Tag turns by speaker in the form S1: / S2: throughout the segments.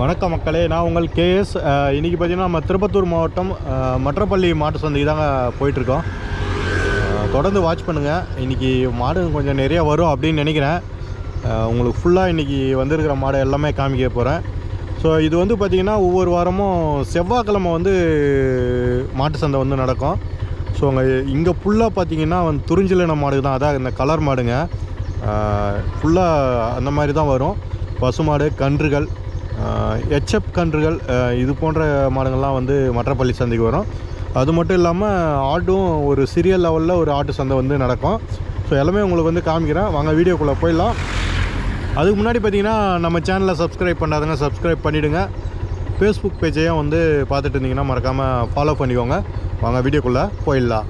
S1: வணக்கம் மக்களே. நான் உங்கள் கேஎஸ் இன்றைக்கி பார்த்தீங்கன்னா நம்ம திருப்பத்தூர் மாவட்டம் மற்றப்பள்ளி மாட்டு சந்தைக்கு தாங்க போயிட்டுருக்கோம். தொடர்ந்து வாட்ச் பண்ணுங்கள் இன்றைக்கி மாடு கொஞ்சம் நிறையா வரும் அப்படின்னு நினைக்கிறேன். உங்களுக்கு ஃபுல்லாக இன்றைக்கி வந்திருக்கிற மாடு எல்லாமே காமிக்க போகிறேன் ஸோ இது வந்து பார்த்திங்கன்னா ஒவ்வொரு வாரமும் செவ்வாய்க்கிழமை வந்து மாட்டு சந்தை வந்து நடக்கும். ஸோ அங்கே இங்கே ஃபுல்லாக பார்த்திங்கன்னா வந்து துறிஞ்சிலின மாடு தான் அதான் இந்த கலர் மாடுங்க. ஃபுல்லாக அந்த மாதிரி தான் வரும். பசுமாடு கன்றுகள் எச்எப் கன்றுகள் இது போன்ற மாடுங்கள்லாம் வந்து மற்றப்பள்ளி சந்தைக்கு வரும். அது மட்டும் இல்லாமல் ஆட்டும் ஒரு சிறிய லெவலில் ஒரு ஆட்டு சந்தை வந்து நடக்கும். ஸோ எல்லாமே உங்களுக்கு வந்து காமிக்கிறேன். வாங்க வீடியோக்குள்ளே போயிடலாம். அதுக்கு முன்னாடி பார்த்தீங்கன்னா நம்ம சேனலை சப்ஸ்கிரைப் பண்ணாதவங்க சப்ஸ்கிரைப் பண்ணிவிடுங்க ஃபேஸ்புக் பேஜையும் வந்து பார்த்துட்டு இருந்தீங்கன்னா மறக்காமல் ஃபாலோ பண்ணிக்கோங்க. வாங்க வீடியோக்குள்ளே போயிடலாம்.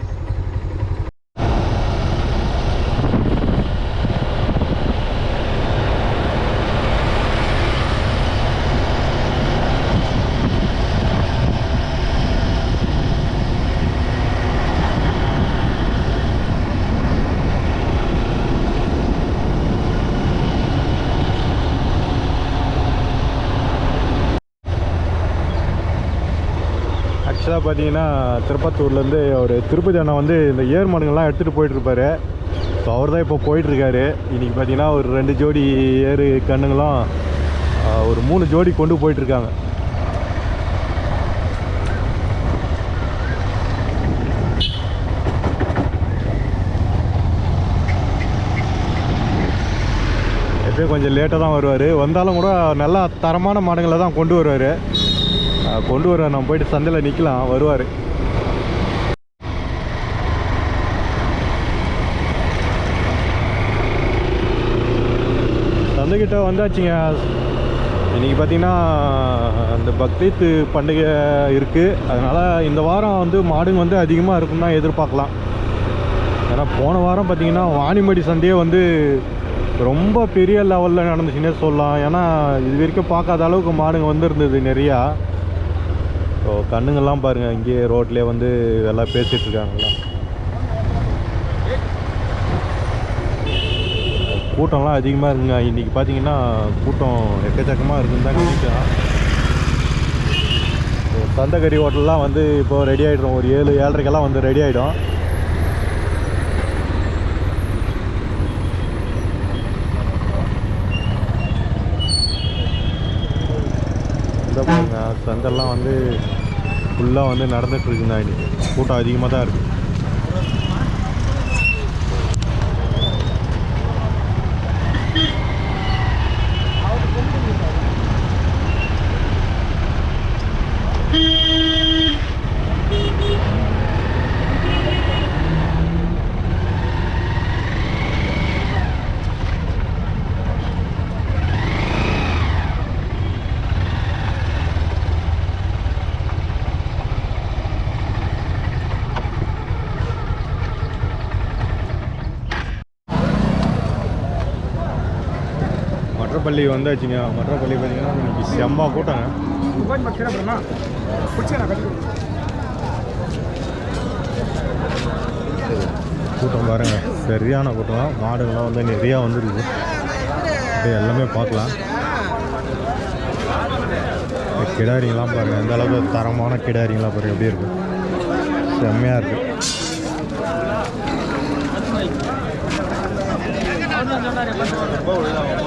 S1: பார்த்தீங்கன்னா திருப்பத்தூர்லேருந்து அவர் திருப்பதி அண்ணா வந்து இந்த ஏர் மாடுங்கள்லாம் எடுத்துகிட்டு போயிட்டுருப்பாரு. ஸோ அவர் தான் இப்போ போயிட்டுருக்காரு. இன்றைக்கி பார்த்தீங்கன்னா ஒரு ரெண்டு ஜோடி ஏறு கண்ணுங்களாம் ஒரு மூணு ஜோடி கொண்டு போயிட்டுருக்காங்க. எப்பயும் கொஞ்சம் லேட்டாக தான் வருவார். வந்தாலும் கூட நல்லா தரமான மாடுங்களை தான் கொண்டு வருவார். கொண்டு வருவேன் நம்ம போயிட்டு சந்தையில் நிற்கலாம் வருவார். சந்தைக்கிட்ட வந்தாச்சுங்க. இன்றைக்கி பார்த்தீங்கன்னா அந்த பக்ரீத் பண்டிகை இருக்குது அதனால் இந்த வாரம் வந்து மாடுங்க வந்து அதிகமாக இருக்கும்னா எதிர்பார்க்கலாம். ஏன்னா போன வாரம் பார்த்தீங்கன்னா வாணிமடி சந்தையே வந்து ரொம்ப பெரிய லெவலில் நடந்துச்சுன்னே சொல்லலாம். ஏன்னா இது வரைக்கும் பார்க்காத அளவுக்கு மாடுங்க வந்துருந்தது நிறையா. ஸோ கண்ணுங்கள்லாம் பாருங்கள் இங்கேயே ரோட்லேயே வந்து எல்லாம் பேசிகிட்டு கூட்டம்லாம் அதிகமாக இருக்குங்க. இன்றைக்கி பார்த்தீங்கன்னா கூட்டம் எக்கச்சக்கமாக இருக்குன்னு தான் நினைக்கிறேன். ஸோ சந்தகரி ஹோட்டல்லாம் வந்து இப்போ ரெடி ஆகிடும் ஒரு ஏழு ஏழரைக்கெல்லாம் வந்து ரெடி ஆகிடும் இந்த பாருங்க சந்தெல்லாம் வந்து ஃபுல்லாக வந்து நடந்துகிட்ருக்குங்க இன்றைக்கி கூட்டம் அதிகமாக தான் இருக்குது மற்றப்பள்ளி வந்தாச்சுங்க. மற்றப்பள்ளி பார்த்தீங்கன்னா இன்னைக்கு செம்ம கூட்டங்க. கூட்டம் பாருங்க. சரியான கூட்டம். மாடுங்கள்லாம் வந்து நிறையா வந்துருக்கு. அப்படியே எல்லாமே பார்க்கலாம். இந்த கிடாரிங்கெல்லாம் பாருங்க. எந்த அளவுக்கு தரமான கிடாரிங்களாம் பாருங்க. எப்படி இருக்கு? செம்மையாக இருக்கு.
S2: இல்லை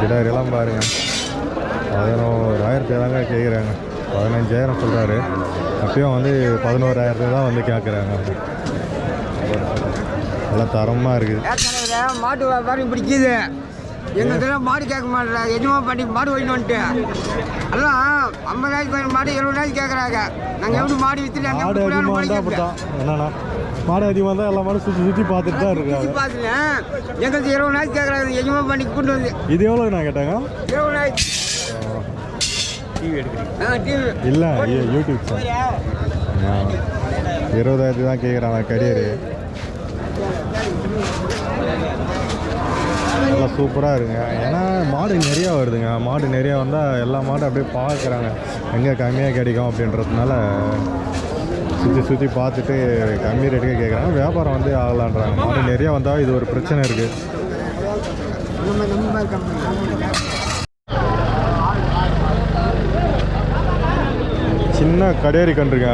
S1: கிடாரியெல்லாம் பாருங்க. பதினோராயிரத்தி தாங்க கேட்குறாங்க பதினஞ்சாயிரம் சொல்கிறாரு அப்பயும் வந்து பதினோராயிரத்து தான் வந்து கேட்குறாங்க நல்லா தரமாக இருக்குது.
S2: மாட்டு வியாபாரம் பிடிக்குது எங்கள் இதில் மாடு கேட்க மாட்டேன் எஜமா பண்ணி மாடு வாங்கிட்டு வந்துட்டு. எல்லாம் ஐம்பதாயிரத்து பதினஞ்சு மாடு எழுபதாயிரம் கேட்குறாங்க நாங்கள் எப்படி மாடு விற்றுட்டு அங்கே
S1: மாடு அதிகமாக இருந்தால் எல்லா மாடும் சுற்றி சுற்றி பார்த்துட்டு தான் இருக்காங்க.
S2: பார்த்துட்டேன் எங்களுக்கு இருபதாயிரம் கேட்குறாங்க எஜமா பண்ணி கொண்டு வந்து.
S1: இது எவ்வளோ நான் கேட்டாங்க
S2: ஆ டிவி.
S1: இல்லை யூடியூப் சார் இருபதாயிரத்து தான் கேட்குறாங்க கரியரு நல்லா சூப்பராக இருக்குங்க. ஏன்னா மாடு நிறையா வருதுங்க. மாடு நிறையா வந்தால் எல்லா மாடும் அப்படியே பார்க்குறாங்க எங்கே கம்மியாக கிடைக்கும் அப்படின்றதுனால சுற்றி சுற்றி பார்த்துட்டு கம்மி ரேட்டுக்கு கேட்குறாங்க வியாபாரம் வந்து ஆகலான்றாங்க. மாடு நிறையா வந்தால் இது ஒரு பிரச்சனை இருக்குது சின்ன கடையறி கன்றுங்க.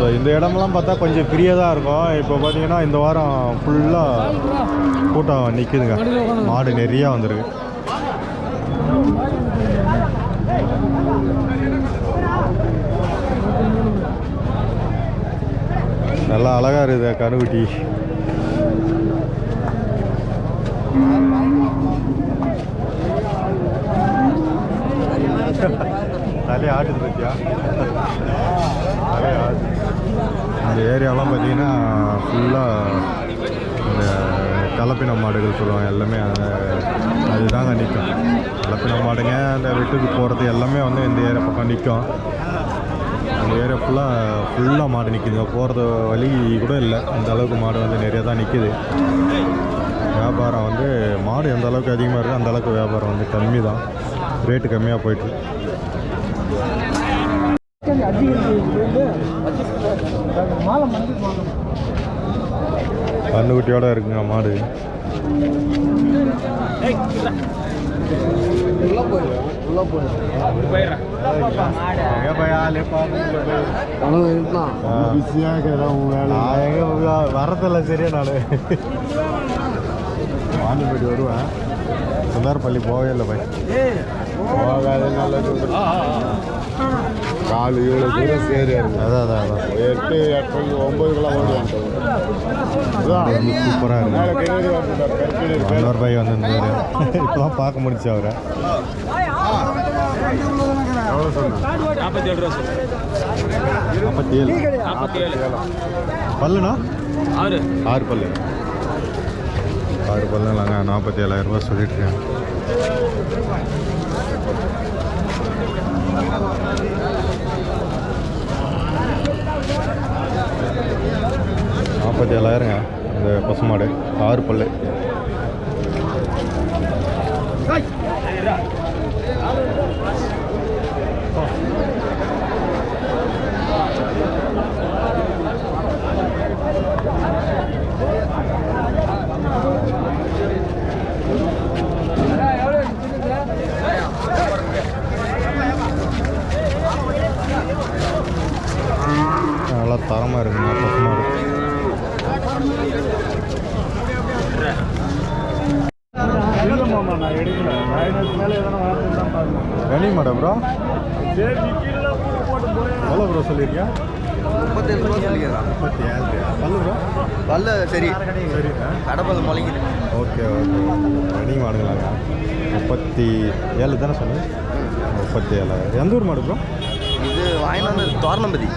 S1: ஸோ இந்த இடமெல்லாம் பார்த்தா கொஞ்சம் ஃப்ரீயாக தான் இருக்கும். இப்போ பார்த்தீங்கன்னா இந்த வாரம் ஃபுல்லாக கூட்டம் நிற்குதுங்க மாடு நிறையா வந்திருக்கு. நல்லா அழகாக இருக்குது கருகுட்டி. தலையை ஆட்டுது பத்தியா? ஆட்டு அந்த ஏரியாலாம் பார்த்தீங்கன்னா ஃபுல்லாக இந்த கலப்பின மாடுகள் சொல்லுவாங்க எல்லாமே அதுதாங்க நிற்கும் கலப்பின மாடுங்க அந்த வெட்டுக்கு போகிறது எல்லாமே வந்து இந்த ஏரியா பக்கம் நிற்கும் அந்த ஏரியா ஃபுல்லாக ஃபுல்லாக மாடு நிற்குதுங்க போகிறது வழி கூட இல்லை. அந்த அளவுக்கு மாடு வந்து நிறைய தான் நிற்குது வியாபாரம் வந்து மாடு எந்த அளவுக்கு அதிகமாக இருக்குது அந்த அளவுக்கு வியாபாரம் வந்து கம்மி தான். ரேட்டு கம்மியாக போயிட்டு கண்ணுக்குட்டியோட இருக்குங்க மாடு. வரதில்ல சரியா நான். வாணிப்பேட்டி வருவேன். சுந்தார்பள்ளி போகவே இல்லை போய் போகாத நல்லது காலு இவ்வளோ தூரம் சேரி அதான் அதான் அதான். எட்டு எட்டு ஒம்பதுக்கெல்லாம் ஓடுவாங்க வந்து சூப்பராக இருக்கு. மன்னோர் பாய் வந்திருந்தாரு இப்போதான் பார்க்க முடிச்சு அவரை. எவ்வளோ சொன்னேன்
S3: நாற்பத்தி ஏழு ரூபா சார்
S1: நாற்பத்தி ஏழு
S3: நாற்பத்தி ஏழு
S1: பல்லுண்ணா?
S3: ஆறு.
S1: ஆறு பல்லு. ஆறு பல்லு இல்லைங்க நாற்பத்தி ஏழாயிரம் ரூபாய் சொல்லிட்டுருக்கேன். நாற்பத்தி ஏழாயிரங்க அந்த பசுமாடு. ஆறு பல்லு. நல்லா தரமாக இருக்குங்க பசுமாடு கனி மாடா ப்ரோ எவ்வளோ ப்ரோ சொல்லியிருக்கியா
S4: முப்பத்தேழு ரூபா சொல்லிக்கிறான்
S1: முப்பத்தி ஏழு பல்லு ப்ரோ
S4: பல்ல சரி.
S1: சரி
S4: கடப்பல் முளைக்குது.
S1: Okay okay. கனி மாடுங்களாங்க. முப்பத்தி ஏழு தானே சொன்னீங்க? முப்பத்தி ஏழாயிரம் எந்த ஊர் மாடு ப்ரோ
S4: இது வாங்கிட்டு வந்து தோரணம்பதி.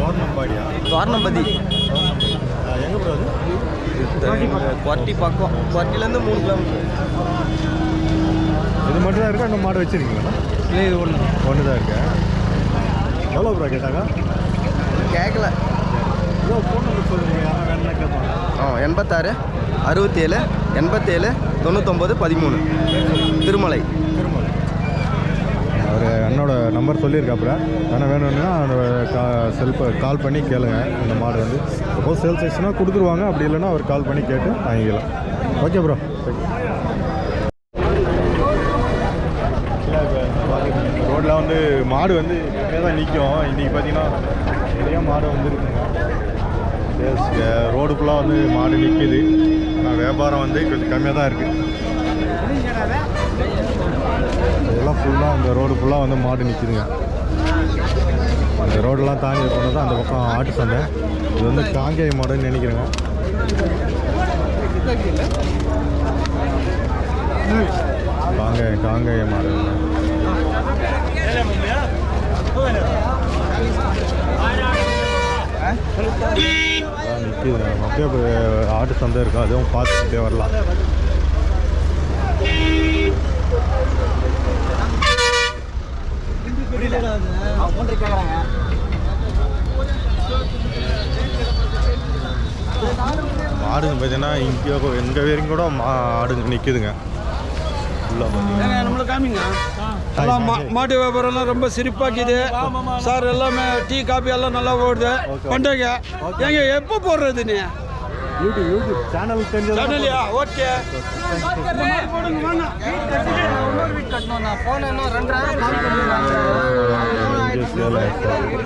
S1: தோரணம்பாடியா
S4: தோரணம்பதி
S1: எங்கே ப்ரோ அது?
S4: குவார்ட்டி பக்கம் குவார்ட்டிலேருந்து மூணு கிலோமீட்டர்
S1: இது மட்டும் தான் இருக்கா? இன்னும் மாடு வச்சுருக்கீங்களா?
S4: இல்லை இது ஒன்று
S1: ஒன்று தான் இருக்கு எவ்வளோ ப்ரோ கேட்டாங்க
S4: கேட்கல
S1: ப்ரோ ஃபோன் நம்பர் சொல்லுங்கள் யாரும் வேணும்னா கேட்பாங்க
S4: ஆ எண்பத்தாறு அறுபத்தேழு எண்பத்தேழு தொண்ணூத்தொம்பது பதிமூணு. திருமலை.
S1: திருமலை. அவர் என்னோட நம்பர் சொல்லியிருக்காப்புல. ஆனால் வேணும்னா அந்த கா செல்ஃபை கால் பண்ணி கேளுங்க. இந்த மாடு வந்து. சப்போஸ் சேல்ஸ் ஆச்சுன்னா கொடுத்துருவாங்க. அப்படி இல்லைன்னா அவர் கால் பண்ணி கேட்டு வாங்கிக்கலாம். ஓகே ப்ரோ ரோட்டில் வந்து மாடு வந்து நிறைய தான் நிற்கும் இன்றைக்கி பார்த்தீங்கன்னா நிறைய மாடு வந்துருக்குங்க ரோடு ஃபுல்லாக வந்து மாடு நிற்கிது ஆனால் வியாபாரம் வந்து கொஞ்சம் கம்மியாக தான் இருக்குது இதெல்லாம் ஃபுல்லாக அந்த ரோடு ஃபுல்லாக வந்து மாடு நிற்கிதுங்க அந்த ரோடெல்லாம் தாண்டி போனது அந்த பக்கம் ஆட்டு சந்தை. இது வந்து காங்கேய மாடுன்னு நினைக்கிறேங்க. காங்கேய காங்கேய மாடு. நிற்கிது அப்படியே ஆட்டு சந்தை இருக்கும் அதுவும் பார்த்துட்டே வரலாம். மாடுங்க பார்த்தீங்கன்னா இங்கே எங்கள் வரைக்கும் கூட மா ஆடுங்க நிற்கிதுங்க
S3: மாட்டு வியாபாரம்லாம் ரொம்ப சிரிப்பாக்குது சார் எல்லாமே டீ காபி எல்லாம் நல்லா ஓடுது. பண்றீங்க ஏங்க எப்போ போடுறது நீ?
S1: யூடியூப் யூடியூப் சேனல் தெரிஞ்சது
S3: சேனலியா ஓகே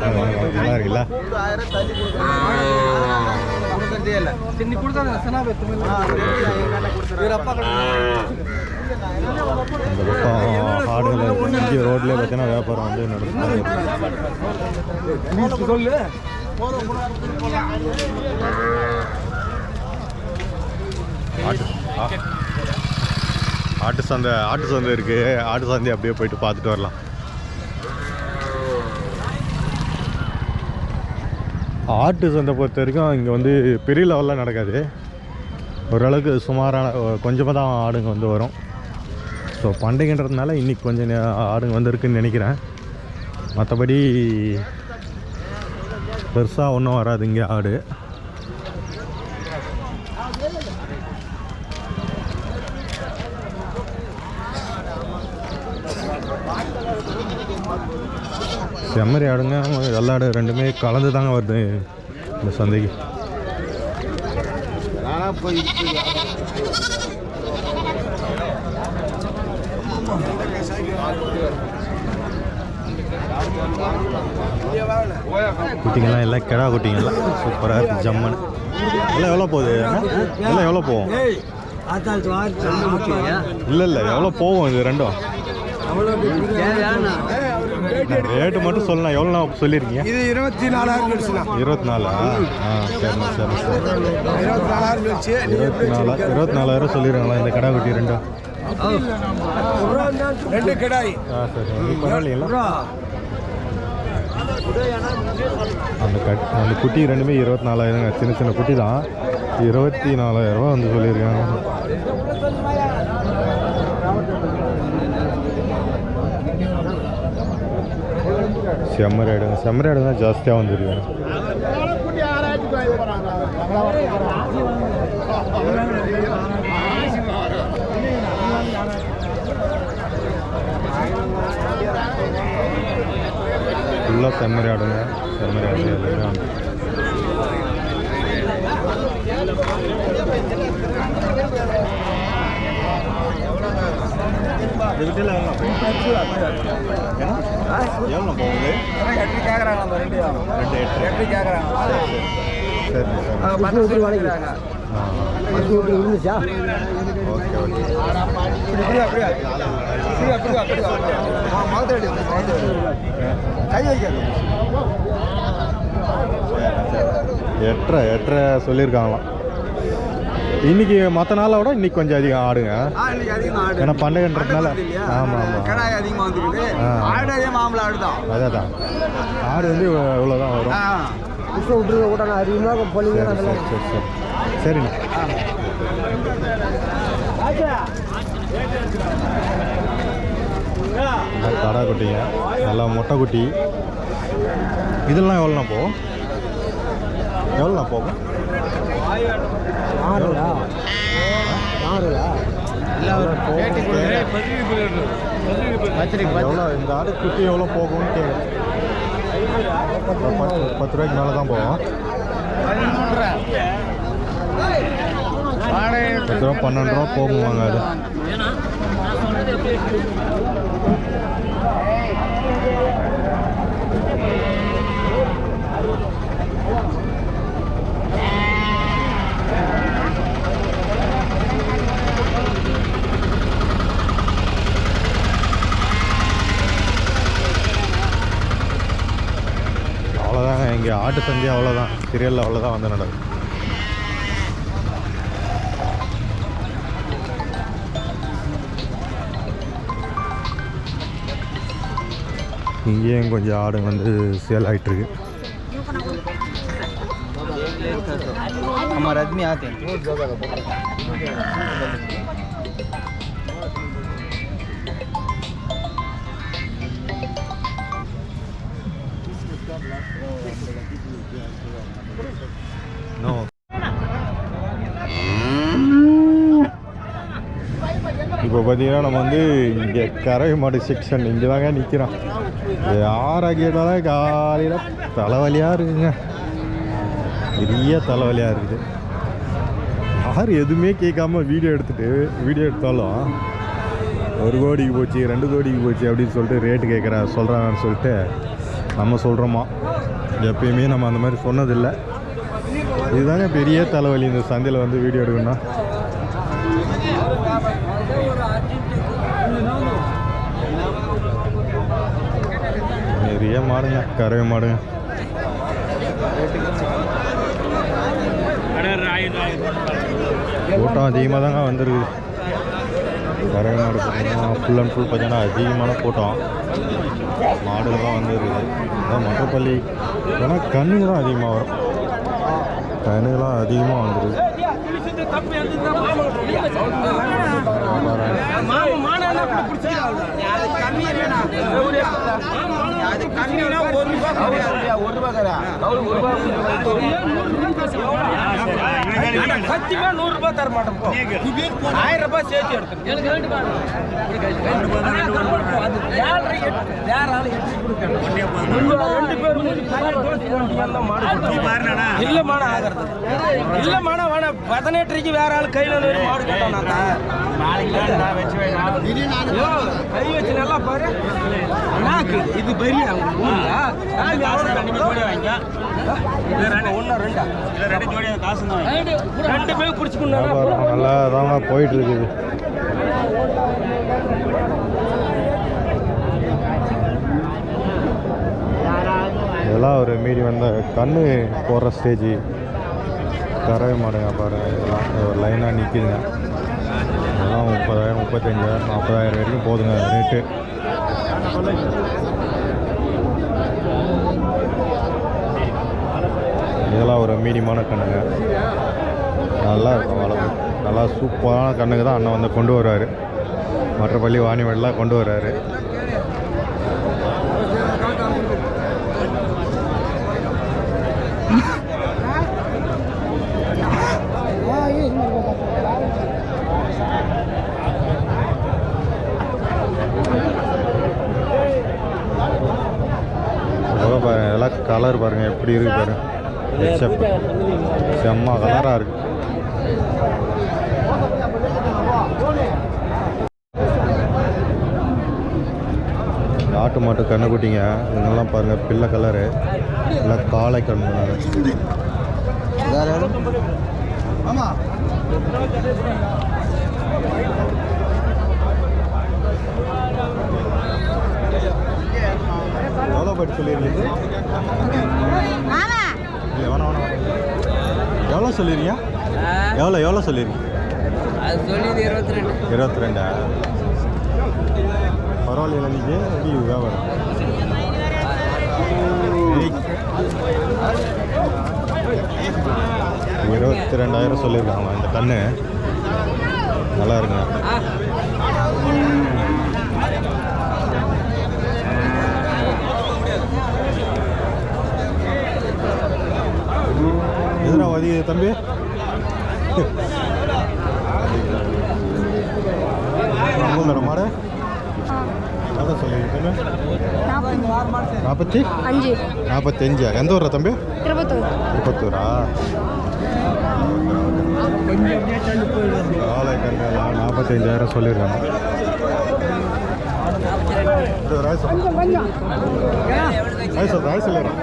S1: நல்லா இருக்குல்ல இந்த பக்கம் ஆடுகள். இங்கே ரோட்லேயே பார்த்தீங்கன்னா வியாபாரம் வந்து நடந்துட்டு
S3: சொல்லு.
S1: ஆட்டு. ஆட்டு சந்தை ஆட்டு சந்தை இருக்குது ஆட்டு சந்தை அப்படியே போயிட்டு பார்த்துட்டு வரலாம். ஆட்டு சந்தை பொறுத்த வரைக்கும் இங்கே வந்து பெரிய லெவலில் நடக்காது. ஓரளவுக்கு சுமாரான கொஞ்சமாக தான் ஆடுங்க வந்து வரும். ஸோ பண்டிகைன்றதுனால இன்றைக்கி கொஞ்சம் ஆடுங்க வந்துருக்குன்னு நினைக்கிறேன். மற்றபடி பெருசாக ஒன்றும் வராது இங்கே ஆடு. செம்மறி ஆடுங்க. வெள்ளாடு ரெண்டுமே கலந்து தாங்க வருது. இந்த சந்தைக்கு. குட்டிங்கெல்லாம் எல்லாம் கிடா குட்டிங்கெல்லாம் சூப்பராக இருக்குது ஜம்மன் எல்லாம் எவ்வளோ போகுது? எல்லாம் எவ்வளோ போகும்? இல்லை இல்லை எவ்வளோ போகும் இது ரெண்டும்? ரேட்டு மட்டும் சொல்லலாம். எவ்வளோ சொல்லியிருக்கீங்க?
S3: இது இருபத்தி நாலாயிரம் கழிச்சுண்ணா
S1: இருபத்தி நாலா ஆ சரி சரி
S3: இருபத்தி நாலாயிரம் கழிச்சு
S1: இருபத்தி நாலா இருபத்தி நாலாயிரம் சொல்லிடுறாங்களா இந்த கடா குட்டி ரெண்டும்
S3: ரெண்டு கிடாய்.
S1: ஆ சரி பரவாயில்லைங்களா? அந்த கட் அந்த குட்டி ரெண்டுமே இருபத்தி நாலாயிரங்க சின்ன சின்ன குட்டி தான். இருபத்தி நாலாயிரம் ரூபா வந்து சொல்லியிருக்காங்க. செம்மறி ஆடுங்க செம்மறி ஆடு தான் ஜாஸ்தியாக வந்துருக்கு ஃபுல்லாக செம்மறி ஆடுங்க செம்மறி ஆடு you. வந்து எவ்வளோ போகுது
S3: எட்டு கேட்குறாங்க ரெண்டு
S1: ரெண்டு எட்டு
S3: எட்டு கேட்குறாங்க
S1: சரி சரி
S3: பத்து ரூபாய் வாங்கிக்கிறாங்க
S1: ஓகே ஓகே
S3: அப்படியே அப்படியே அப்படியே அப்படியே மாதிரி கை வைக்காது
S1: எட்டரை எட்டரை சொல்லியிருக்காங்களாம். இன்னைக்கு மற்ற நாளை விட இன்னைக்கு கொஞ்சம் அதிகம் ஆடுங்க.
S5: ஆ இன்னைக்கு அதிகமாக ஆடு.
S1: ஏன்னா பண்டிகைன்றதுனால ஆமாம் ஆமாம்
S5: கடாய் அதிகமாக வந்துருக்குது. ஆடு அதே ஆடு தான்
S1: அதான் ஆடு வந்து இவ்வளோ தான் வரும்.
S5: ஆ. விட்டுருங்க கூட நான் அதிகமாக
S1: சரி சரி சரி சரி. சரிண்ணா. நல்லா கடா குட்டிங்க நல்லா மொட்டை குட்டி. இதெல்லாம் எவ்வளோண்ணா போகும்? எவ்வளோண்ணா போகும்? எவ்வளோ இந்த ஆடு குட்டி எவ்வளோ போகும்னு கேட்குறேன் பத்து பத்து ரூபாய்க்கு மேலே தான் போகும் பத்து ரூபா பன்னெண்டு ரூபா போகுவாங்க அது. அவ்வளோதாங்க இங்கே ஆட்டு சந்தை அவ்வளோதான் சீரியலில் அவ்வளோதான் வந்து நடக்கும் இங்கேயும் கொஞ்சம் ஆடு வந்து சேல் ஆகிட்டுருக்கு
S6: நம்ம
S1: ரத்மி ஆத்தேன். பார்த்தீங்கன்னா நம்ம வந்து இங்கே கறவை செக்ஷன் இங்கே தாங்க நிற்கிறோம் யாரை கேட்டாலும் காலையில் தலைவலியாக இருக்குங்க. பெரிய தலைவலியாக இருக்குது. யார் எதுவுமே கேட்காம வீடியோ எடுத்துகிட்டு வீடியோ எடுத்தாலும் ஒரு கோடிக்கு போச்சு ரெண்டு கோடிக்கு போச்சு அப்படின்னு சொல்லிட்டு ரேட்டு கேட்குற சொல்கிறாங்கன்னு சொல்லிட்டு நம்ம சொல்கிறோமா எப்பயுமே நம்ம அந்த மாதிரி சொன்னதில்லை. இதுதாங்க பெரிய தலைவலி இந்த சந்தையில் வந்து வீடியோ எடுக்கணும்னா. நிறைய மாடுங்க கறவை மாடுங்க. கூட்டம் அதிகமாக தாங்க வந்துருக்கு. கறவை மாடு பார்த்தீங்கன்னா ஃபுல் அண்ட் ஃபுல் பார்த்தீங்கன்னா அதிகமான கூட்டம். மாடுகள் தான் வந்துருக்குது அதான் மற்றப்பள்ளி ஏன்னா கண்ணுங்க தான் அதிகமாக வரும். கண்ணுகளாம் அதிகமாக வந்துருது
S3: சத்தியமா நூறு ரூபாய் தர மாட்டோம் போ. ஆயிரம் ரூபாய் சேர்த்து எடுத்து ரெண்டு பேரும் இல்ல மாடம் ஆகிறது இல்ல மாடம் வேணாம் பதினெட்டுக்கு வேற ஆள் கையில ஒரு மாடு. ஐயோ, கை வச்சு நல்லா பாரு. இது பெரிய
S1: நல்லா தாங்க போயிட்டு இருக்குது இதெல்லாம் ஒரு மீறி வந்த கண்ணு போடுற ஸ்டேஜ். கறவை மாடுங்க பாருங்க. இதெல்லாம் ஒரு லைனாக நிற்கிதுங்க இதெல்லாம் முப்பதாயிரம் முப்பத்தஞ்சாயிரம் நாற்பதாயிரம் வரைக்கும் போதுங்க ரேட்டு. இதெல்லாம் ஒரு மீடியமான கண்ணுங்க. நல்லா இருக்கும் வளர்ப்பு நல்லா சூப்பரான கண்ணுக்கு தான் அண்ணன் வந்து கொண்டு வர்றாரு. மற்றபள்ளி வாணிவெல்லாம் கொண்டு வர்றாரு இதோ பாருங்க இதெல்லாம் கலர் பாருங்க எப்படி இருக்கு பாருங்க. செம்ம கலராக இருக்கு. நாட்டு மாட்டு கண்ணுக்குட்டிங்க இதெல்லாம் பாருங்க பிள்ளை கலரு எல்லாம் காளை கண்ணு. எவ்வளோ பட்டு சொல்லியிருக்கீங்க இல்லை வேணாம் வேணாம். எவ்வளோ சொல்லிருக்கீங்க எவ்வளோ எவ்வளோ
S2: சொல்லியது இருபத்தி ரெண்டு
S1: இருபத்தி ரெண்டா பரவாயில்ல நீங்கள் எப்படி வியாபாரம். இருபத்தி ரெண்டாயிரம் சொல்லியிருக்காங்க இந்த கண்ணு. நல்லா இருக்குங்க. எதுனா வதி தம்பி மாடு அதான் சொல்லியிருக்கேன் நாற்பத்தி
S7: அஞ்சு
S1: நாற்பத்தஞ்சா எந்த ஊரா தம்பி
S7: திருப்பத்தூர்
S1: திருப்பத்தூரா நாற்பத்தஞ்சாயிரம் சொல்லியிருக்காங்க இது ராய் சொல்றேன். ராய் சொல்றேன்.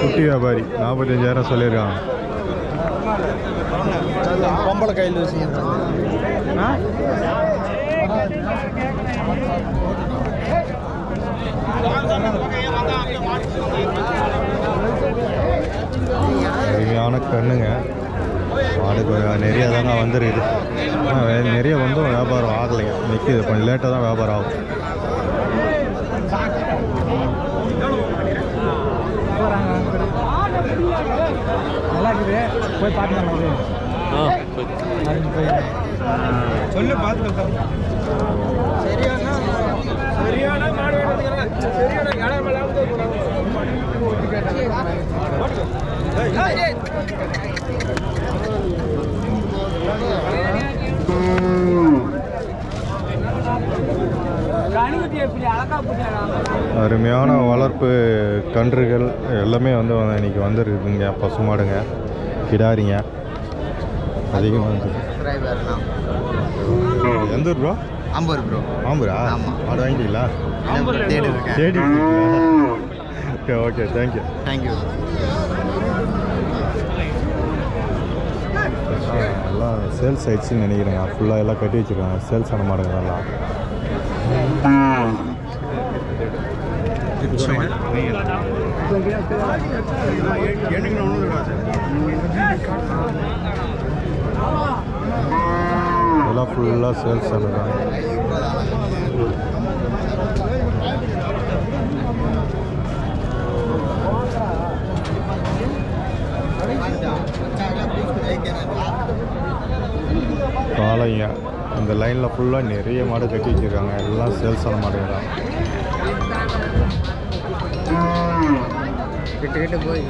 S1: குட்டி வியாபாரி நாற்பத்தஞ்சாயிரம் சொல்லியிருக்காங்க.
S4: பொம்பளை கையில்
S1: அருமையான கண்ணுங்க. மாடு கொஞ்சம் நிறைய தாங்க வந்துருக்குது. நிறைய வந்தும் வியாபாரம் ஆகலைங்க. நிற்கிது கொஞ்சம் லேட்டாக தான் வியாபாரம் ஆகும்.
S5: போய் பார்த்துக்கலாம் சொல்லு பார்த்துக்கலாம் சரியானா சரியானா
S1: அருமையான வளர்ப்பு கன்றுகள் எல்லாமே வந்து இன்னைக்கு வந்துருக்குங்க பசுமாடுங்க கிடாரிங்க. அதிகமாக வந்து. எந்த ஊர் ப்ரோ
S2: ஐம்பது ப்ரோ
S1: ஆம்பூரா? மாடு வாங்கிட்டீங்களா?
S2: தேடி இருக்கேன்
S1: தேடி okay okay
S2: thank you thank you
S1: எல்லாம் சேல்ஸ் ஆயிடுச்சுன்னு நினைக்கிறேங்க ஃபுல்லாக எல்லாம் கட்டி வச்சுருக்காங்க சேல்ஸ் ஆன மாடுங்க எல்லாம் எல்லாம் ஃபுல்லாக சேல்ஸ் ஆனதாங்க காளைங்க அந்த லைனில் ஃபுல்லாக நிறைய மாடு கட்டி வச்சுருக்காங்க. எல்லாம் சேல்ஸ் ஆன மாடுங்க தான்.
S2: கிட்ட கிட்ட போய்.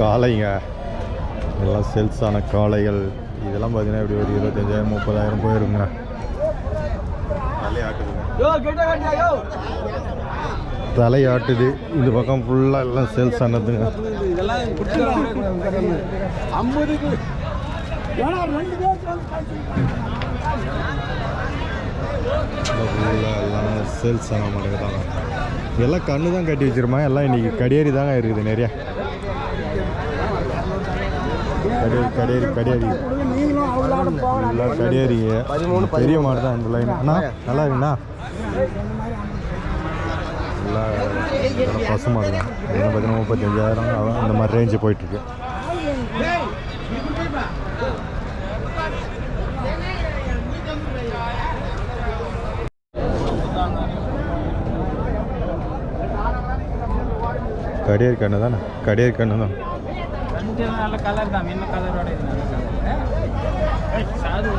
S1: காளைங்க. எல்லாம் சேல்ஸ் ஆன காளைகள். இதெல்லாம் பார்த்தீங்கன்னா இப்படி ஒரு இருபத்தஞ்சாயிரம் முப்பதாயிரம் போயிருங்க. தலையாட்டுது. இந்த பக்கம் ஃபுல்லாக எல்லாம் சேல்ஸ் ஆனதுங்க எல்லாம் சேல்ஸ் ஆன மாட்டேங்க தாங்க. எல்லாம் கண்ணு தான் கட்டி வச்சிருமா? எல்லாம் இன்னைக்கு கடியேறி தாங்க இருக்குது நிறைய. கடியேறி கடியேறி கடியேறி. ஃபுல்லாக கடியேறிங்க. பெரிய மாடு தான் இந்த லைன் அண்ணா நல்லா இருக்குண்ணா இதெல்லாம் பசு மாடு தான். இதெல்லாம் பார்த்தீங்கன்னா முப்பத்தஞ்சாயிரம் அதான் இந்த மாதிரி ரேஞ்சு போயிட்டுருக்கு. கடியேறி கண்ணு தானே? கடியேறி கண்ணு தான்.
S3: நல்ல கலர் தான் என்ன கலரோட சாது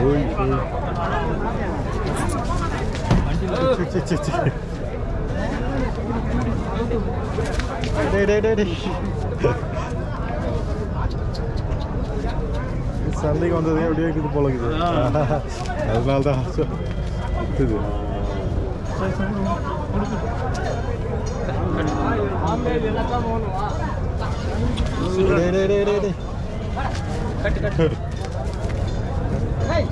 S1: ஓய், ஓய். C, C, C, C. டேய், டேய், டேய், டேய். சந்தைக்கு வந்ததே அப்படியே இருக்குது போல இருக்குது அதனால தான் சொ- இது டேய், டேய், டேய், டேய்,